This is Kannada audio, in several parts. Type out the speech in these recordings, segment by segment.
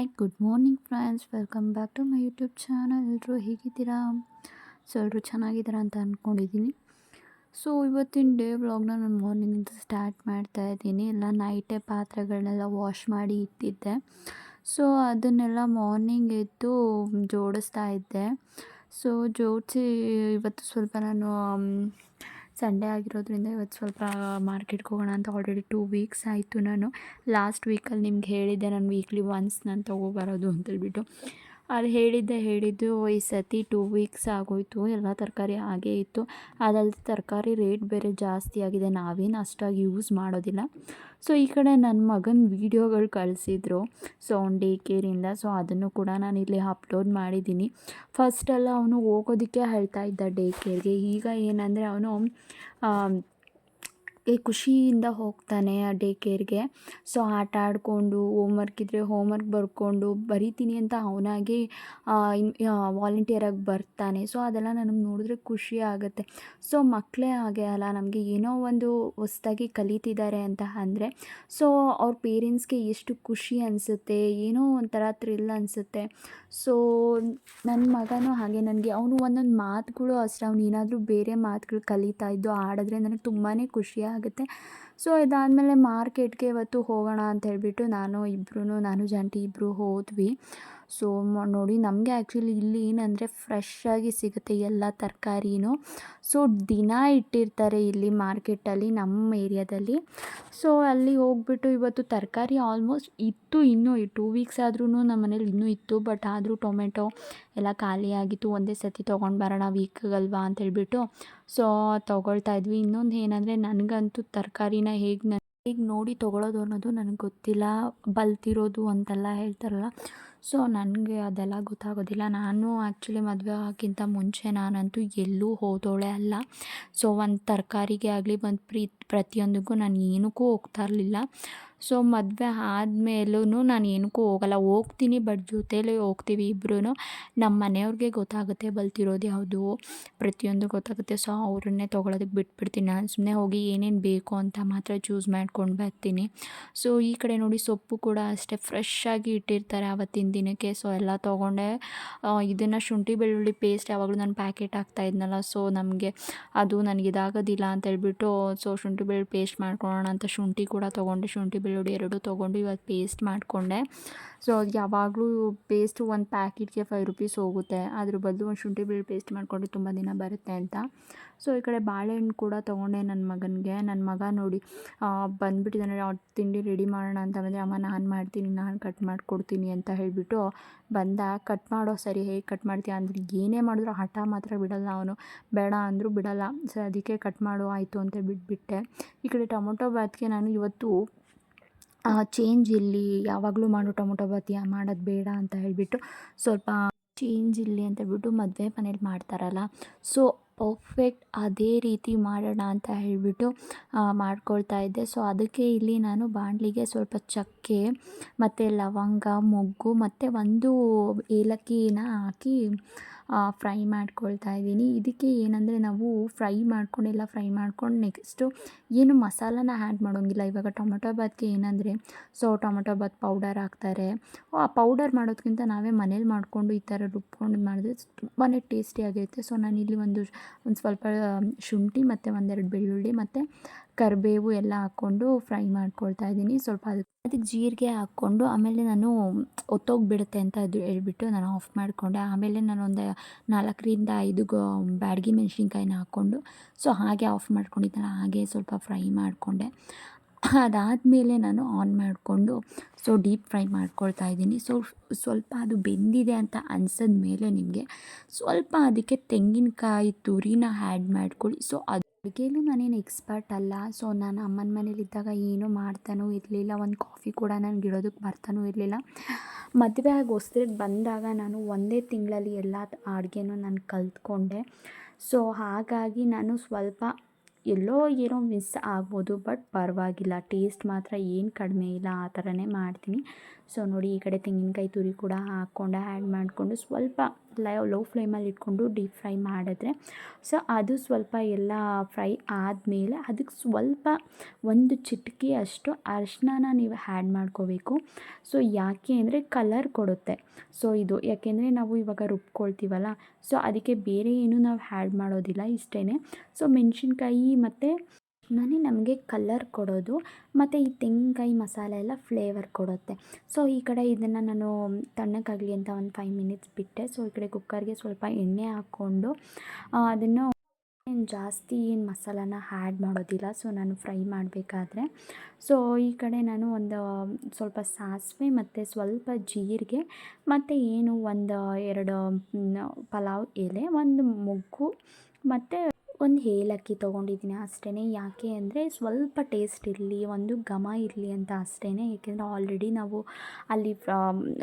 Hi good morning friends welcome back to my YouTube channel ಎಲ್ಲರೂ ಹೇಗಿದ್ದೀರಾ? ಸೊ ಎಲ್ಲರೂ ಚೆನ್ನಾಗಿದ್ದೀರಾ ಅಂತ ಅಂದ್ಕೊಂಡಿದ್ದೀನಿ ಸೊ ಇವತ್ತಿನ ಡೇ ವ್ಲಾಗ್ನ ನಾನು ಮಾರ್ನಿಂಗಿಂದ ಸ್ಟಾರ್ಟ್ ಮಾಡ್ತಾ ಇದ್ದೀನಿ. ಎಲ್ಲ ನೈಟೇ ಪಾತ್ರೆಗಳನ್ನೆಲ್ಲ ವಾಶ್ ಮಾಡಿ ಇಟ್ಟಿದ್ದೆ. ಸೊ ಅದನ್ನೆಲ್ಲ ಮಾರ್ನಿಂಗ್ ಎದ್ದು ಜೋಡಿಸ್ತಾ ಇದ್ದೆ. ಸೊ ಜೋಡಿಸಿ ಇವತ್ತು ಸ್ವಲ್ಪ ನಾನು ಸಂಡೇ ಆಗಿರೋದ್ರಿಂದ ಇವತ್ತು ಸ್ವಲ್ಪ ಮಾರ್ಕೆಟ್ಗೆ ಹೋಗೋಣ ಅಂತ ಆಲ್ರೆಡಿ ಟೂ ವೀಕ್ಸ್ ಆಯಿತು ನಾನು. ಲಾಸ್ಟ್ ವೀಕಲ್ಲಿ ನಿಮ್ಗೆ ಹೇಳಿದ್ದೆ, ನಾನು ವೀಕ್ಲಿ ಒನ್ಸ್ ನಾನು ತೊಗೊಬರೋದು ಅಂತೇಳ್ಬಿಟ್ಟು ಅದು ಹೇಳಿದ್ದೆ, ಹೇಳಿದ್ದು ಈ ಸತಿ ಟೂ ವೀಕ್ಸ್ ಆಗೋಯಿತು, ಎಲ್ಲ ತರಕಾರಿ ಹಾಗೇ ಇತ್ತು. ಅದಲ್ಲದೆ ತರಕಾರಿ ರೇಟ್ ಬೇರೆ ಜಾಸ್ತಿ ಆಗಿದೆ, ನಾವೇನು ಅಷ್ಟಾಗಿ ಯೂಸ್ ಮಾಡೋದಿಲ್ಲ. ಸೊ ಈ ಕಡೆ ನನ್ನ ಮಗನ ವೀಡಿಯೋಗಳು ಕಳಿಸಿದ್ರು ಸೊ ಅವ್ನು ಡೇ ಕೇರಿಂದ ಸೊ ಅದನ್ನು ಕೂಡ ನಾನು ಇಲ್ಲಿ ಅಪ್ಲೋಡ್ ಮಾಡಿದ್ದೀನಿ. ಫಸ್ಟೆಲ್ಲ ಅವನು ಹೋಗೋದಕ್ಕೆ ಹೇಳ್ತಾ ಇದ್ದ ಡೇ ಕೇರ್ಗೆ ಈಗ ಏನಂದರೆ, ಅವನು ಖುಷಿಯಿಂದ ಹೋಗ್ತಾನೆ ಆ ಡೇ ಕೇರ್ಗೆ ಸೊ, ಆಟ ಆಡಿಕೊಂಡು ಹೋಮ್ವರ್ಕ್ ಇದ್ದರೆ ಹೋಮ್ವರ್ಕ್ ಬರ್ಕೊಂಡು ಬರಿತೀನಿ ಅಂತ ಅವನಾಗಿ ವಾಲಂಟಿಯರಾಗಿ ಬರ್ತಾನೆ. ಸೊ, ಅದೆಲ್ಲ ನನಗೆ ನೋಡಿದ್ರೆ ಖುಷಿ ಆಗುತ್ತೆ. ಸೊ ಮಕ್ಕಳೇ ಹಾಗೆ ಅಲ್ಲ, ನಮಗೆ ಏನೋ ಒಂದು ಹೊಸ್ದಾಗಿ ಕಲಿತಿದ್ದಾರೆ ಅಂತ ಅಂದರೆ, ಸೊ, ಅವ್ರ ಪೇರೆಂಟ್ಸ್ಗೆ ಎಷ್ಟು ಖುಷಿ ಅನಿಸುತ್ತೆ, ಏನೋ ಒಂಥರ ಥ್ರಿಲ್ ಅನಿಸುತ್ತೆ. ಸೊ ನನ್ನ ಮಗನೂ ಹಾಗೆ. ನನಗೆ ಅವನು ಒಂದೊಂದು ಮಾತುಗಳು ಅಷ್ಟೇ. ಅವ್ನು ಏನಾದರೂ ಬೇರೆ ಮಾತುಗಳು ಕಲಿತಾ ಇದ್ದು ಆಡಿದ್ರೆ ನನಗೆ ತುಂಬಾ ಖುಷಿ ಆಗುತ್ತೆ. ಸೊ ಇದಾದಮೇಲೆ ಮಾರ್ಕೆಟ್ಗೆ ಇವತ್ತು ಹೋಗೋಣ ಅಂತ ಹೇಳಿಬಿಟ್ಟು ನಾನು ಇಬ್ಬರೂ ನಾನು ಜಂಟಿ ಇಬ್ಬರು ಹೋದ್ವಿ. ಸೊ ನೋಡಿ ನಮಗೆ ಆ್ಯಕ್ಚುಲಿ ಇಲ್ಲಿ ಏನಂದರೆ ಫ್ರೆಶ್ಶಾಗಿ ಸಿಗುತ್ತೆ ಎಲ್ಲ ತರಕಾರಿನೂ. ಸೊ, ದಿನ ಇಟ್ಟಿರ್ತಾರೆ ಇಲ್ಲಿ ಮಾರ್ಕೆಟಲ್ಲಿ ನಮ್ಮ ಏರಿಯಾದಲ್ಲಿ ಸೊ, ಅಲ್ಲಿ ಹೋಗ್ಬಿಟ್ಟು ಇವತ್ತು ತರಕಾರಿ ಆಲ್ಮೋಸ್ಟ್ ಇತ್ತು ಇನ್ನೂ ಟೂ ವೀಕ್ಸ್ ಆದ್ರೂ ನಮ್ಮ ಮನೇಲಿ ಇನ್ನೂ ಇತ್ತು. ಬಟ್ ಆದರೂ ಟೊಮೆಟೊ ಎಲ್ಲ ಖಾಲಿಯಾಗಿತ್ತು ಒಂದೇ ಸತಿ ತೊಗೊಂಡು ಬರೋಣ ವೀಕ್ಗಲ್ವಾ ಅಂತೇಳ್ಬಿಟ್ಟು ಸೊ, ತೊಗೊಳ್ತಾ ಇದ್ವಿ. ಇನ್ನೊಂದು ಏನಂದರೆ ನನಗಂತೂ ತರಕಾರಿನ ಹೇಗೆ ಹೇಗೆ ನೋಡಿ ತೊಗೊಳೋದು ಅನ್ನೋದು ನನಗೆ ಗೊತ್ತಿಲ್ಲ. ಬಲ್ತಿರೋದು ಅಂತೆಲ್ಲ ಹೇಳ್ತಾರಲ್ಲ. ಸೊ ನನಗೆ ಅದೆಲ್ಲ ಗೊತ್ತಾಗೋದಿಲ್ಲ. ನಾನು ಆ್ಯಕ್ಚುಲಿ ಮದುವೆ ಆಗೋಕ್ಕಿಂತ ಮುಂಚೆ ನಾನಂತೂ ಎಲ್ಲೂ ಹೋದೋಳೆ ಅಲ್ಲ. ಸೊ ಒಂದು ತರಕಾರಿಗೆ ಆಗಲಿ, ಒಂದು ಪ್ರೀ ಪ್ರತಿಯೊಂದಕ್ಕೂ ನಾನು ಏನಕ್ಕೂ ಹೋಗ್ತಾ ಇರಲಿಲ್ಲ. ಸೊ ಮದುವೆ ಆದಮೇಲೂ ನಾನು ಏನಕ್ಕೂ ಹೋಗಲ್ಲ. ಹೋಗ್ತೀನಿ ಬಟ್ ಜೊತೇಲಿ ಹೋಗ್ತೀವಿ ಇಬ್ಬರೂ ನಮ್ಮ ಮನೆಯವ್ರಿಗೆ ಗೊತ್ತಾಗುತ್ತೆ, ಬಲ್ತಿರೋದು ಯಾವುದು? ಪ್ರತಿಯೊಂದು ಗೊತ್ತಾಗುತ್ತೆ. ಸೊ ಅವ್ರನ್ನೇ ತೊಗೊಳೋದಕ್ಕೆ ಬಿಟ್ಬಿಡ್ತೀನಿ. ನಾನು ಸುಮ್ಮನೆ ಹೋಗಿ ಏನೇನು ಬೇಕು ಅಂತ ಮಾತ್ರ ಚೂಸ್ ಮಾಡ್ಕೊಂಡು ಬರ್ತೀನಿ. ಸೊ ಈ ಕಡೆ ನೋಡಿ ಸೊಪ್ಪು ಕೂಡ ಅಷ್ಟೇ ಫ್ರೆಶ್ ಆಗಿ ಇಟ್ಟಿರ್ತಾರೆ ಆವತ್ತಿನ ದಿನಕ್ಕೆ ಸೊ ಎಲ್ಲ ತೊಗೊಂಡೆ. ಇದನ್ನು ಶುಂಠಿ ಬೆಳ್ಳುಳ್ಳಿ ಪೇಸ್ಟ್ ಯಾವಾಗಲೂ ನಾನು ಪ್ಯಾಕೆಟ್ ಹಾಕ್ತಾ ಇದ್ನಲ್ಲ ಸೊ ನಮಗೆ ಅದು ನನಗೆ ಇದಾಗೋದಿಲ್ಲ ಅಂತ ಹೇಳ್ಬಿಟ್ಟು ಸೊ ಶುಂಠಿ ಬೆಳ್ಳುಳ್ಳಿ ಪೇಸ್ಟ್ ಮಾಡ್ಕೊಳ್ಳೋಣ ಅಂತ ಶುಂಠಿ ಕೂಡ ತೊಗೊಂಡೆ. ಶುಂಠಿ ಬೆಳ್ಳುಳ್ಳಿ ಎರಡು ತೊಗೊಂಡು ಇವತ್ತು ಪೇಸ್ಟ್ ಮಾಡಿಕೊಂಡೆ. ಸೊ ಅದು ಯಾವಾಗಲೂ ಪೇಸ್ಟು ಒಂದು ಪ್ಯಾಕೆಟ್ಗೆ ಫೈವ್ ರುಪೀಸ್ ಹೋಗುತ್ತೆ. ಅದ್ರ ಬದಲು ಒಂದು ಶುಂಠಿ ಬೆಳ್ಳುಳ್ಳಿ ಪೇಸ್ಟ್ ಮಾಡಿಕೊಂಡ್ರೆ ತುಂಬ ದಿನ ಬರುತ್ತೆ ಅಂತ. ಸೊ, ಈ ಕಡೆ ಬಾಳೆಹಣ್ಣು ಕೂಡ ತೊಗೊಂಡೆ ನನ್ನ ಮಗನಿಗೆ. ನನ್ನ ಮಗ ನೋಡಿ ಬಂದುಬಿಟ್ಟಿದ್ದಾನೆ ತಿಂಡಿ ರೆಡಿ ಮಾಡೋಣ ಅಂತ ಬಂದರೆ, ಅಮ್ಮ, ನಾನು ಮಾಡ್ತೀನಿ, ನಾನು ಕಟ್ ಮಾಡಿಕೊಡ್ತೀನಿ ಅಂತ ಹೇಳಿಬಿಟ್ಟು ಬಂದ. ಕಟ್ ಮಾಡೋ ಸರಿ, ಹೇಗೆ ಕಟ್ ಮಾಡ್ತೀಯ? ಅಂದರೆ ಏನೇ ಮಾಡಿದ್ರು ಹಠ ಮಾತ್ರ ಬಿಡಲ್ಲ ಅವನು. ಬೇಡ ಅಂದರೂ ಬಿಡಲ್ಲ. ಸೊ, ಅದಕ್ಕೆ ಕಟ್ ಮಾಡು, ಆಯಿತು ಅಂತ ಬಿಟ್ಬಿಟ್ಟೆ. ಈ ಕಡೆ ಟೊಮೊಟೊ ಬಾತ್ಗೆ ನಾನು ಇವತ್ತು ಚೇಂಜ್ ಇಲ್ಲಿ ಯಾವಾಗಲೂ ಮಾಡು ಟೊಮೊಟೊ ಬಾತ್ ಮಾಡೋದು ಬೇಡ ಅಂತ ಹೇಳಿಬಿಟ್ಟು, ಸ್ವಲ್ಪ ಚೇಂಜ್ ಇಲ್ಲಿ ಅಂತ ಹೇಳ್ಬಿಟ್ಟು ಮದುವೆ ಮನೇಲಿ ಮಾಡ್ತಾರಲ್ಲ. ಸೊ ಪರ್ಫೆಕ್ಟ್ ಅದೇ ರೀತಿ ಮಾಡೋಣ ಅಂತ ಹೇಳಿಬಿಟ್ಟು ಮಾಡ್ಕೊಳ್ತಾ ಇದ್ದೆ. ಸೊ ಅದಕ್ಕೆ ಇಲ್ಲಿ ನಾನು ಬಾಣಲಿಗೆ ಸ್ವಲ್ಪ ಚಕ್ಕೆ, ಮತ್ತು ಲವಂಗ, ಮೊಗ್ಗು, ಮತ್ತು ಒಂದು ಏಲಕ್ಕಿನ ಹಾಕಿ ಫ್ರೈ ಮಾಡ್ಕೊಳ್ತಾ ಇದ್ದೀನಿ. ಇದಕ್ಕೆ ಏನಂದರೆ ನಾವು ಫ್ರೈ ಮಾಡ್ಕೊಂಡೆಲ್ಲ ಫ್ರೈ ಮಾಡ್ಕೊಂಡು ನೆಕ್ಸ್ಟು ಏನು ಮಸಾಲನ ಆ್ಯಡ್ ಮಾಡೋಂಗಿಲ್ಲ. ಇವಾಗ ಟೊಮೊಟೊ ಬಾತ್ಗೆ ಏನಂದರೆ, ಸೊ ಟೊಮೊಟೊ ಬಾತ್ ಪೌಡರ್ ಹಾಕ್ತಾರೆ. ಆ ಪೌಡರ್ ಮಾಡೋದಕ್ಕಿಂತ ನಾವೇ ಮನೇಲಿ ಮಾಡಿಕೊಂಡು ಈ ಥರ ರುಬ್ಕೊಂಡು ಮಾಡಿದ್ರೆ ತುಂಬಾ ಟೇಸ್ಟಿಯಾಗಿರುತ್ತೆ ಸೊ ನಾನಿಲ್ಲಿ ಒಂದು ಒಂದು ಸ್ವಲ್ಪ ಶುಂಠಿ ಮತ್ತು ಒಂದೆರಡು ಬೆಳ್ಳುಳ್ಳಿ ಮತ್ತು ಕರಿಬೇವು ಎಲ್ಲ ಹಾಕ್ಕೊಂಡು ಫ್ರೈ ಮಾಡ್ಕೊಳ್ತಾ ಇದ್ದೀನಿ. ಸ್ವಲ್ಪ ಅದಕ್ಕೆ ಅದಕ್ಕೆ ಜೀರಿಗೆ ಹಾಕ್ಕೊಂಡು ಆಮೇಲೆ ನಾನು ಒತ್ತೋಗಿಬಿಡುತ್ತೆ ಅಂತ ಅದು ಹೇಳ್ಬಿಟ್ಟು ನಾನು ಆಫ್ ಮಾಡಿಕೊಂಡೆ. ಆಮೇಲೆ ನಾನು ಒಂದು ನಾಲ್ಕರಿಂದ ಐದು ಗೋ ಬ್ಯಾಡಗಿ ಮೆಣಸಿನ್ಕಾಯಿನ ಹಾಕ್ಕೊಂಡು ಸೊ ಹಾಗೆ ಆಫ್ ಮಾಡ್ಕೊಂಡಿದ್ದಲ್ಲ ಹಾಗೆ ಸ್ವಲ್ಪ ಫ್ರೈ ಮಾಡಿಕೊಂಡೆ. ಅದಾದಮೇಲೆ ನಾನು ಆನ್ ಮಾಡಿಕೊಂಡು ಸೊ ಡೀಪ್ ಫ್ರೈ ಮಾಡ್ಕೊಳ್ತಾ ಇದ್ದೀನಿ. ಸೊ ಸ್ವಲ್ಪ ಅದು ಬೆಂದಿದೆ ಅಂತ ಅನ್ಸಿದ ಮೇಲೆ ನಿಮಗೆ ಸ್ವಲ್ಪ ಅದಕ್ಕೆ ತೆಂಗಿನಕಾಯಿ ತುರಿನ ಆ್ಯಡ್ ಮಾಡ್ಕೊಳ್ಳಿ. ಸೊ ಅದು ಅಡುಗೆಯಲ್ಲೂ ನಾನೇನು ಎಕ್ಸ್ಪರ್ಟ್ ಅಲ್ಲ. ಸೊ ನಾನು ಅಮ್ಮನ ಮನೇಲಿದ್ದಾಗ ಏನೂ ಮಾಡ್ತಾನೂ ಇರಲಿಲ್ಲ. ಒಂದು ಕಾಫಿ ಕೂಡ ನಾನು ಇಡೋದಕ್ಕೆ ಬರ್ತಾನೂ ಇರಲಿಲ್ಲ. ಮದುವೆ ಆಗಿ ಹೊಸ್ದಾಗಿ ಬಂದಾಗ ನಾನು ಒಂದೇ ತಿಂಗಳಲ್ಲಿ ಎಲ್ಲ ಅಡುಗೆನೂ ನಾನು ಕಲಿತ್ಕೊಂಡೆ. ಸೊ ಹಾಗಾಗಿ ನಾನು ಸ್ವಲ್ಪ ಎಲ್ಲೋ ಏನೋ ಮಿಸ್ ಆಗ್ಬೋದು ಬಟ್ ಪರವಾಗಿಲ್ಲ. ಟೇಸ್ಟ್ ಮಾತ್ರ ಏನು ಕಡಿಮೆ ಇಲ್ಲ, ಆ ಥರನೇ ಮಾಡ್ತೀನಿ. ಸೊ ನೋಡಿ ಈ ಕಡೆ ತೆಂಗಿನಕಾಯಿ ತುರಿ ಕೂಡ ಹಾಕ್ಕೊಂಡು ಆ್ಯಡ್ ಮಾಡಿಕೊಂಡು ಸ್ವಲ್ಪ ಲೋ ಲೋ ಫ್ಲೇಮಲ್ಲಿ ಇಟ್ಕೊಂಡು ಡೀಪ್ ಫ್ರೈ ಮಾಡಿದ್ರೆ. ಸೊ ಅದು ಸ್ವಲ್ಪ ಎಲ್ಲ ಫ್ರೈ ಆದಮೇಲೆ ಅದಕ್ಕೆ ಸ್ವಲ್ಪ ಒಂದು ಚಿಟಿಕೆ ಅಷ್ಟು ಅರಿಶಿನ ನೀವು ಹ್ಯಾಡ್ ಮಾಡ್ಕೋಬೇಕು. ಸೊ ಯಾಕೆ ಅಂದರೆ ಕಲರ್ ಕೊಡುತ್ತೆ. ಸೊ ಇದು ಯಾಕೆಂದರೆ ನಾವು ಇವಾಗ ರುಬ್ಕೊಳ್ತೀವಲ್ಲ. ಸೊ ಅದಕ್ಕೆ ಬೇರೆ ಏನು ನಾವು ಹ್ಯಾಡ್ ಮಾಡೋದಿಲ್ಲ ಇಷ್ಟೇ ಸೊ ಮೆಣಸಿನ್ಕಾಯಿ ಮತ್ತು ನಾನೇ ನಮಗೆ ಕಲ್ಲರ್ ಕೊಡೋದು, ಮತ್ತು ಈ ತೆಂಗಿನಕಾಯಿ ಮಸಾಲೆ ಎಲ್ಲ ಫ್ಲೇವರ್ ಕೊಡುತ್ತೆ. ಸೊ ಈ ಕಡೆ ಇದನ್ನು ನಾನು ತಣ್ಣಗಾಗಲಿ ಅಂತ ಒಂದು ಫೈವ್ ಮಿನಿಟ್ಸ್ ಬಿಟ್ಟೆ. ಸೊ ಈ ಕಡೆ ಕುಕ್ಕರ್ಗೆ ಸ್ವಲ್ಪ ಎಣ್ಣೆ ಹಾಕ್ಕೊಂಡು ಅದನ್ನು ಏನು ಜಾಸ್ತಿ ಏನು ಮಸಾಲನ ಆ್ಯಡ್ ಮಾಡೋದಿಲ್ಲ. ಸೊ ನಾನು ಫ್ರೈ ಮಾಡಬೇಕಾದ್ರೆ. ಸೊ ಈ ಕಡೆ ನಾನು ಒಂದು ಸ್ವಲ್ಪ ಸಾಸಿವೆ ಮತ್ತು ಸ್ವಲ್ಪ ಜೀರಿಗೆ ಮತ್ತು ಏನು ಒಂದು ಎರಡು ಪಲಾವ್ ಎಲೆ, ಒಂದು ಮೊಗ್ಗು ಮತ್ತು ಒಂದು ಏಲಕ್ಕಿ ತೊಗೊಂಡಿದ್ದೀನಿ ಅಷ್ಟೇ ಯಾಕೆ ಅಂದರೆ ಸ್ವಲ್ಪ ಟೇಸ್ಟ್ ಇರಲಿ, ಒಂದು ಘಮ ಇರಲಿ ಅಂತ ಅಷ್ಟೇ ಏಕೆಂದರೆ ಆಲ್ರೆಡಿ ನಾವು ಅಲ್ಲಿ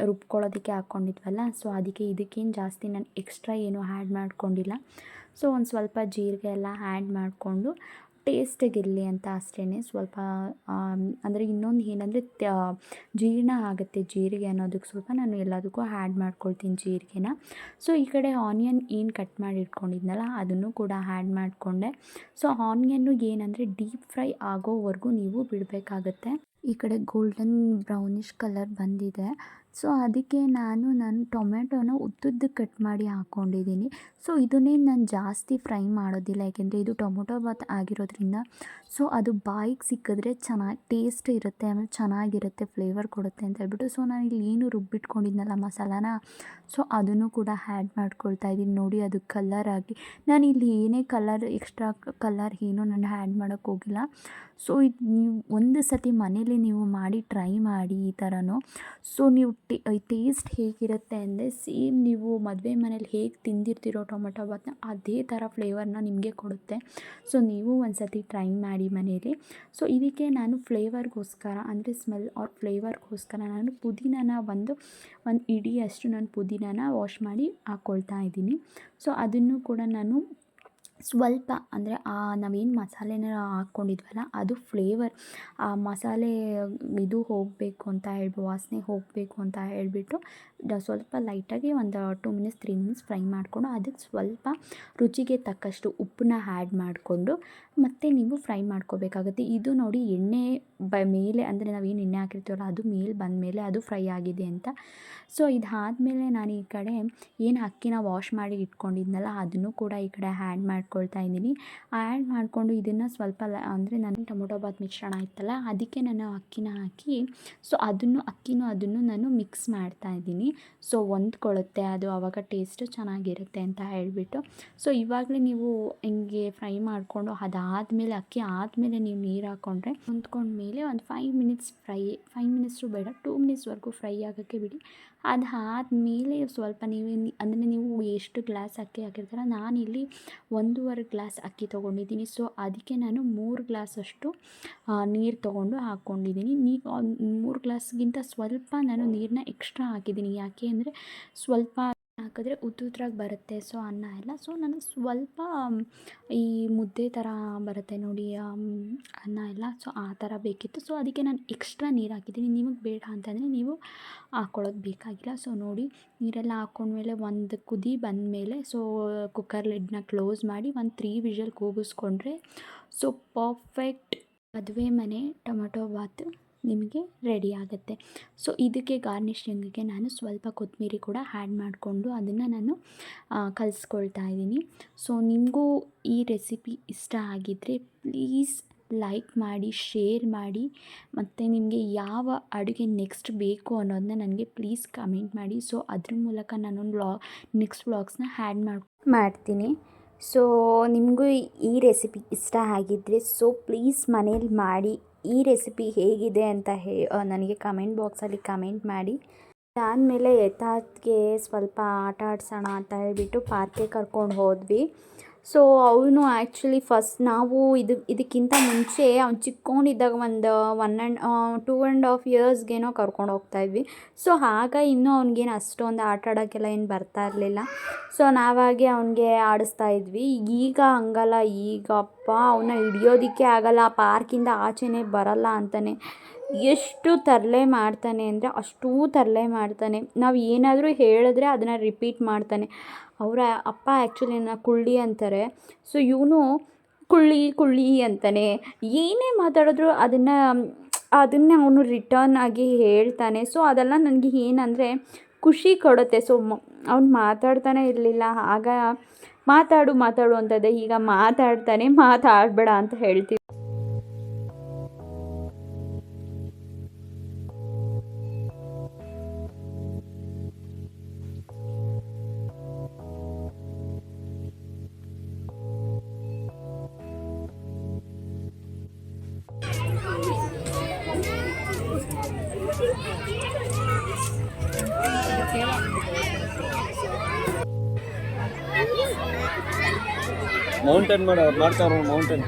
ರುಬ್ಕೊಳ್ಳೋದಕ್ಕೆ ಹಾಕ್ಕೊಂಡಿದ್ವಲ್ಲ ಸೊ ಅದಕ್ಕೆ ಇದಕ್ಕೇನು ಜಾಸ್ತಿ ನಾನು ಎಕ್ಸ್ಟ್ರಾ ಏನು ಆ್ಯಡ್ ಮಾಡ್ಕೊಂಡಿಲ್ಲ. ಸೊ ಒಂದು ಸ್ವಲ್ಪ ಜೀರಿಗೆ ಎಲ್ಲ ಆ್ಯಡ್ ಮಾಡಿಕೊಂಡು ಟೇಸ್ಟಿಗಿರಲಿ ಅಂತ ಅಷ್ಟೇ ಸ್ವಲ್ಪ ಅಂದರೆ ಇನ್ನೊಂದು ಏನಂದರೆ ಜೀರ್ಣ ಆಗುತ್ತೆ ಜೀರಿಗೆ ಅನ್ನೋದಕ್ಕೆ ಸ್ವಲ್ಪ ನಾನು ಎಲ್ಲದಕ್ಕೂ ಆ್ಯಡ್ ಮಾಡ್ಕೊಳ್ತೀನಿ ಜೀರಿಗೆನ. ಸೊ ಈ ಕಡೆ ಆನಿಯನ್ ಏನು ಕಟ್ ಮಾಡಿ ಇಟ್ಕೊಂಡಿದ್ನಲ್ಲ ಅದನ್ನು ಕೂಡ ಆ್ಯಡ್ ಮಾಡಿಕೊಂಡೆ. ಸೊ ಆನಿಯನ್ನು ಏನಂದರೆ ಡೀಪ್ ಫ್ರೈ ಆಗೋವರೆಗೂ ನೀವು ಬಿಡಬೇಕಾಗತ್ತೆ. ಈ ಕಡೆ ಗೋಲ್ಡನ್ ಬ್ರೌನಿಷ್ ಕಲರ್ ಬಂದಿದೆ. ಸೊ ಅದಕ್ಕೆ ನಾನು ನನ್ನ ಟೊಮೆಟೊನ ಉದ್ದುದ್ದ ಕಟ್ ಮಾಡಿ ಹಾಕ್ಕೊಂಡಿದ್ದೀನಿ ಸೊ ಇದನ್ನೇ ನಾನು ಜಾಸ್ತಿ ಫ್ರೈ ಮಾಡೋದಿಲ್ಲ, ಯಾಕೆಂದರೆ ಇದು ಟೊಮೊಟೊ ಬಾತ್ ಆಗಿರೋದ್ರಿಂದ. ಸೊ ಅದು ಬಾಯಿಗೆ ಸಿಕ್ಕಿದ್ರೆ ಚೆನ್ನಾಗಿ ಟೇಸ್ಟ್ ಇರುತ್ತೆ, ಆಮೇಲೆ ಚೆನ್ನಾಗಿರುತ್ತೆ, ಫ್ಲೇವರ್ ಕೊಡುತ್ತೆ ಅಂತ ಹೇಳ್ಬಿಟ್ಟು. ಸೊ ನಾನು ಇಲ್ಲಿ ಏನು ರುಬ್ಬಿಟ್ಕೊಂಡಿದ್ನಲ್ಲ ಮಸಾಲಾನ, ಸೊ ಅದನ್ನು ಕೂಡ ಆ್ಯಡ್ ಮಾಡ್ಕೊಳ್ತಾ ಇದ್ದೀನಿ. ನೋಡಿ ಅದು ಕಲರ್ ಆಗಿ. ನಾನು ಇಲ್ಲಿ ಏನೇ ಕಲರ್, ಎಕ್ಸ್ಟ್ರಾ ಕಲರ್ ಏನೂ ನಾನು ಆ್ಯಡ್ ಮಾಡೋಕ್ಕೆ ಹೋಗಿಲ್ಲ. ಸೊ ಇದು ನೀವು ಒಂದು ಸತಿ ಮನೇಲಿ ನೀವು ಮಾಡಿ, ಟ್ರೈ ಮಾಡಿ ಈ ಥರನೂ. ಸೊ ನೀವು ಟೇಸ್ಟ್ ಹೇಗಿರುತ್ತೆ ಅಂದರೆ ಸೇಮ್ ನೀವು ಮದುವೆ ಮನೇಲಿ ಹೇಗೆ ತಿಂದಿರ್ತೀರೋ ಟೊಮೊಟೊ ಬಾತನ್ನ ಅದೇ ಥರ ಫ್ಲೇವರ್ನ ನಿಮಗೆ ಕೊಡುತ್ತೆ. ಸೊ ನೀವು ಒಂದು ಸತಿ ಟ್ರೈ ಮಾಡಿ ಮನೇಲಿ. ಸೊ ಇದಕ್ಕೆ ನಾನು ಫ್ಲೇವರ್ಗೋಸ್ಕರ ಅಂದರೆ ಸ್ಮೆಲ್ ಆರ್ ಫ್ಲೇವರ್ಗೋಸ್ಕರ ನಾನು ಪುದೀನಾನ ಒಂದು ಒಂದು ಇಡಿಯಷ್ಟು ನಾನು ಪುದೀನಾನ ವಾಶ್ ಮಾಡಿ ಹಾಕ್ಕೊಳ್ತಾ ಇದ್ದೀನಿ. ಸೊ ಅದನ್ನು ಕೂಡ ನಾನು ಸ್ವಲ್ಪ ಅಂದರೆ ಆ ನಾವೇನು ಮಸಾಲೆನ ಹಾಕ್ಕೊಂಡಿದ್ವಲ್ಲ ಅದು ಫ್ಲೇವರ್, ಆ ಮಸಾಲೆ ಇದು ಹೋಗಬೇಕು ಅಂತ ಹೇಳ್ಬಿ, ವಾಸನೆ ಹೋಗಬೇಕು ಅಂತ ಹೇಳಿಬಿಟ್ಟು ಸ್ವಲ್ಪ ಲೈಟಾಗಿ ಒಂದು two minutes, three minutes fry ಮಾಡಿಕೊಂಡು ಅದಕ್ಕೆ ಸ್ವಲ್ಪ ರುಚಿಗೆ ತಕ್ಕಷ್ಟು ಉಪ್ಪನ್ನ ಆ್ಯಡ್ ಮಾಡಿಕೊಂಡು ಮತ್ತು ನೀವು ಫ್ರೈ ಮಾಡ್ಕೋಬೇಕಾಗುತ್ತೆ. ಇದು ನೋಡಿ ಎಣ್ಣೆ ಬ, ಮೇಲೆ ಅಂದರೆ ನಾವೇನು ಎಣ್ಣೆ ಹಾಕಿರ್ತೀವಲ್ಲ, ಅದು ಮೇಲೆ ಬಂದಮೇಲೆ ಅದು ಫ್ರೈ ಆಗಿದೆ ಅಂತ. ಸೊ, ಇದಾದಮೇಲೆ ನಾನು ಈ ಕಡೆ ಏನು ಅಕ್ಕಿನ ವಾಶ್ ಮಾಡಿ ಇಟ್ಕೊಂಡಿದ್ನಲ್ಲ, ಅದನ್ನು ಕೂಡ ಈ ಕಡೆ ಆ್ಯಡ್ ಮಾಡ್ಕೊಳ್ತಾ ಇದ್ದೀನಿ. ಆ್ಯಡ್ ಮಾಡಿಕೊಂಡು ಇದನ್ನು ಸ್ವಲ್ಪ ಅಂದರೆ ನಾನು ಟೊಮೊಟೊ ಬಾತ್ ಮಿಶ್ರಣ ಇತ್ತಲ್ಲ ಅದಕ್ಕೆ ನಾನು ಅಕ್ಕಿನ ಹಾಕಿ, ಸೊ, ಅದನ್ನು, ಅಕ್ಕಿನೂ ಅದನ್ನು ನಾನು ಮಿಕ್ಸ್ ಮಾಡ್ತಾ ಇದ್ದೀನಿ. ಸೊ ಹೊಂದ್ಕೊಳ್ಳುತ್ತೆ, ಅದು ಆವಾಗ ಟೇಸ್ಟು ಚೆನ್ನಾಗಿರುತ್ತೆ ಅಂತ ಹೇಳಿಬಿಟ್ಟು. ಸೊ ಇವಾಗಲೇ ನೀವು ಹಿಂಗೆ ಫ್ರೈ ಮಾಡಿಕೊಂಡು ಅದಾದಮೇಲೆ, ಅಕ್ಕಿ ಆದಮೇಲೆ ನೀವು ನೀರು ಹಾಕ್ಕೊಂಡ್ರೆ ಹೊಂದ್ಕೊಂಡ್ಮೇಲೆ ಒಂದು five minutes fry five minutes ಬೇಡ ಟೂ ಮಿನಿಟ್ಸ್ವರೆಗೂ ಫ್ರೈ ಆಗೋಕ್ಕೆ ಬಿಡಿ. ಅದಾದಮೇಲೆ ಸ್ವಲ್ಪ ನೀವು ಅಂದರೆ ನೀವು ಎಷ್ಟು ಗ್ಲಾಸ್ ಅಕ್ಕಿ ಹಾಕಿರ್ತಾರ ನಾನು ಇಲ್ಲಿ ಒಂದೂವರೆ ಗ್ಲಾಸ್ ಅಕ್ಕಿ ತೊಗೊಂಡಿದ್ದೀನಿ. ಸೊ ಅದಕ್ಕೆ ನಾನು ಮೂರು ಗ್ಲಾಸಷ್ಟು ನೀರು ತೊಗೊಂಡು ಹಾಕ್ಕೊಂಡಿದ್ದೀನಿ ನೀ ಮೂರು ಗ್ಲಾಸ್ಗಿಂತ ಸ್ವಲ್ಪ ನಾನು ನೀರನ್ನ ಎಕ್ಸ್ಟ್ರಾ ಹಾಕಿದ್ದೀನಿ. ಯಾಕೆ ಅಂದರೆ ಸ್ವಲ್ಪ ಹಾಕಿದ್ರೆ ಉದ್ದುದ್ರಾಗಿ ಬರುತ್ತೆ ಸೊ ಅನ್ನ ಎಲ್ಲ. ಸೊ ನನಗೆ ಸ್ವಲ್ಪ ಈ ಮುದ್ದೆ ಥರ ಬರುತ್ತೆ ನೋಡಿ ಅನ್ನ ಎಲ್ಲ. ಸೊ ಆ ಥರ ಬೇಕಿತ್ತು. ಸೊ ಅದಕ್ಕೆ ನಾನು ಎಕ್ಸ್ಟ್ರಾ ನೀರು ಹಾಕಿದ್ದೀನಿ. ನಿಮಗೆ ಬೇಡ ಅಂತಂದರೆ ನೀವು ಹಾಕ್ಕೊಳ್ಳೋದು ಬೇಕಾಗಿಲ್ಲ. ಸೊ ನೋಡಿ, ನೀರೆಲ್ಲ ಹಾಕ್ಕೊಂಡ್ಮೇಲೆ ಒಂದು ಕುದಿ ಬಂದ ಮೇಲೆ ಸೊ ಕುಕ್ಕರ್ ಲಿಡ್ನ ಕ್ಲೋಸ್ ಮಾಡಿ ಒಂದು ತ್ರೀ ವಿಷಲ್ ಕೂಗಿಸ್ಕೊಂಡ್ರೆ ಸೊ ಪರ್ಫೆಕ್ಟ್ ಮದುವೆ ಮನೆ ಟೊಮೆಟೊ ಬಾತ್ ನಿಮಗೆ ರೆಡಿ ಆಗುತ್ತೆ. ಸೊ ಇದಕ್ಕೆ ಗಾರ್ನಿಷಿಂಗಿಗೆ ನಾನು ಸ್ವಲ್ಪ ಕೊತ್ತಂಬರಿ ಕೂಡ ಹ್ಯಾಡ್ ಮಾಡಿಕೊಂಡು ಅದನ್ನು ನಾನು ಕಲಿಸ್ಕೊಳ್ತಾ ಇದ್ದೀನಿ. ಸೊ ನಿಮಗೂ ಈ ರೆಸಿಪಿ ಇಷ್ಟ ಆಗಿದ್ದರೆ ಪ್ಲೀಸ್ ಲೈಕ್ ಮಾಡಿ ಶೇರ್ ಮಾಡಿ, ಮತ್ತು ನಿಮಗೆ ಯಾವ ಅಡುಗೆ ನೆಕ್ಸ್ಟ್ ಬೇಕು ಅನ್ನೋದನ್ನ ನನಗೆ ಪ್ಲೀಸ್ ಕಮೆಂಟ್ ಮಾಡಿ. ಸೊ ಅದ್ರ ಮೂಲಕ ನಾನು ಬ್ಲಾ ನೆಕ್ಸ್ಟ್ ವ್ಲಾಗ್ಸ್ನ ಹ್ಯಾಡ್ ಮಾಡಿ, ಮಾಡ್ತೀನಿ. ಸೊ ನಿಮಗೂ ಈ ರೆಸಿಪಿ ಇಷ್ಟ ಆಗಿದ್ದರೆ ಸೊ ಪ್ಲೀಸ್ ಮನೇಲಿ ಮಾಡಿ ಈ ರೆಸಿಪಿ ಹೇಗಿದೆ ಅಂತ ಹೇ ನನಗೆ ಕಮೆಂಟ್ ಬಾಕ್ಸಲ್ಲಿ ಕಮೆಂಟ್ ಮಾಡಿ. ಅದಾದಮೇಲೆ ಯಥಾತ್ಗೆ ಸ್ವಲ್ಪ ಆಟ ಆಡ್ಸೋಣ ಅಂತ ಹೇಳಿಬಿಟ್ಟು ಪಾರ್ಕಿಗೆ ಕರ್ಕೊಂಡು ಹೋದ್ವಿ. ಸೊ ಅವನು ಆ್ಯಕ್ಚುಲಿ ಫಸ್ಟ್ ನಾವು ಇದು, ಇದಕ್ಕಿಂತ ಮುಂಚೆ ಅವ್ನು ಚಿಕ್ಕವನಿದ್ದಾಗ ಒಂದು one and two and half ಇಯರ್ಸ್ಗೇನೋ ಕರ್ಕೊಂಡು ಹೋಗ್ತಾಯಿದ್ವಿ ಸೊ ಆಗ ಇನ್ನೂ ಅವ್ನಿಗೇನು ಅಷ್ಟೊಂದು ಆಟ ಆಡೋಕ್ಕೆಲ್ಲ ಏನು ಬರ್ತಾ ಇರಲಿಲ್ಲ. ಸೊ ನಾವಾಗೆ ಅವನಿಗೆ ಆಡಿಸ್ತಾ ಇದ್ವಿ. ಈಗ ಹಂಗಲ್ಲ ಈಗಪ್ಪ ಅವನ್ನ ಹಿಡಿಯೋದಕ್ಕೆ ಆಗಲ್ಲ, ಪಾರ್ಕಿಂದ ಆಚೆನೇ ಬರಲ್ಲ ಅಂತಾನೆ. ಎಷ್ಟು ತರಲೆ ಮಾಡ್ತಾನೆ ಅಂದರೆ ಅಷ್ಟೂ ತರಲೆ ಮಾಡ್ತಾನೆ. ನಾವು ಏನಾದರೂ ಹೇಳಿದ್ರೆ ಅದನ್ನು ರಿಪೀಟ್ ಮಾಡ್ತಾನೆ. ಅವರ ಅಪ್ಪ ಆ್ಯಕ್ಚುಲಿ ನನ್ನ ಕುಳ್ಳಿ ಅಂತಾರೆ. ಸೊ ಇವನು ಕುಳ್ಳಿ ಕುಳ್ಳಿ ಅಂತಾನೆ. ಏನೇ ಮಾತಾಡಿದ್ರು ಅದನ್ನು, ಅದನ್ನೇ ಅವನು ರಿಟರ್ನ್ ಆಗಿ ಹೇಳ್ತಾನೆ. ಸೊ ಅದೆಲ್ಲ ನನಗೆ ಏನಂದರೆ ಖುಷಿ ಕೊಡುತ್ತೆ. ಸೊ ಅವನು ಮಾತಾಡ್ತಾನೆ ಇರಲಿಲ್ಲ. ಆಗ ಮಾತಾಡು ಮಾತಾಡು ಅಂತದೆ ಈಗ ಮಾತಾಡ್ತಾನೆ, ಮಾತಾಡಬೇಡ ಅಂತ ಹೇಳ್ತೀವಿ. ಮೌಂಟೇನ್ ಮಾಡ ಮಾಡ್ತಾರ ಮೌಂಟೇನ್